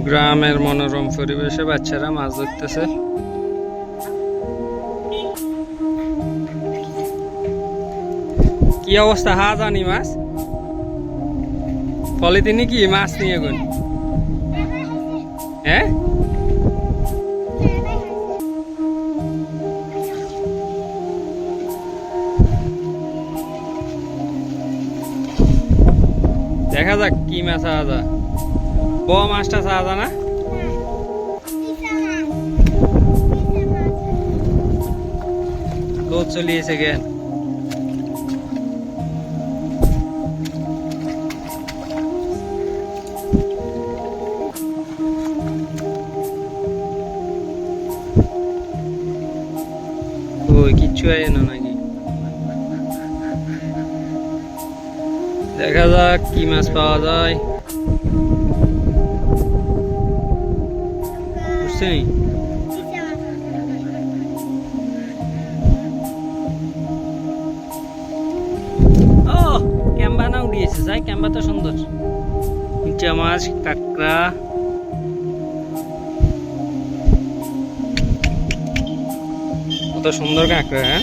গ্রামের মনোরম পরিবেশে বাচ্চারা মাছ ধরতেছে। কি অবস্থা? হা জানি মাছ। পলিথিনে কি মাছ নিয়ে গুন হ্যাঁ? দেখা যাক কি মাছ যায়। বড় মাছটা চাওয়া না লোক চলিয়েছে জ্ঞান ওই কিচ্ছু আয় না নাকি? দেখা যাক কি মাছ পাওয়া যায়। বুঝছেন ও, ক্যাম্বা না উড়িয়েছে, যাই, ক্যাম্বা তো সুন্দর। ইচা মাছ কাঁকড়া। কত সুন্দর কাঁকড়া হ্যাঁ?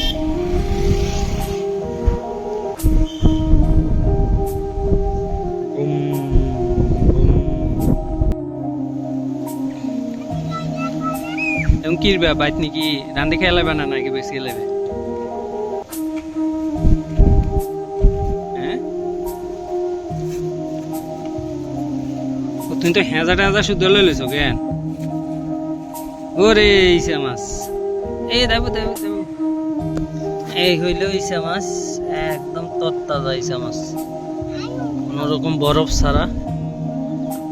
এবং কি রে বাইত নাকি? রান্ধি খেলাবে না নাকি বেশি ও তুই তো হেঁজা টেঁজা শুদ্ধ লইলিস কেন ওরে ইসা মাছ। এই দেবো দেবো দেবো এই হইল ইসা মাছ। একদম তত্তাজা ইসা মাছ। কোনোরকম বরফ ছাড়া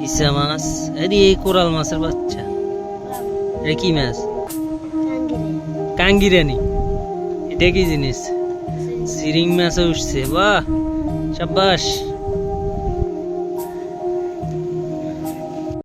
ইসা মাছ। এই কোরাল মাছের বাচ্চা। এটা কি মাছ? কাঙ্গিরানি। এটা কি জিনিস? সিরিং মাছে উঠছে বাহ সাব্বাস।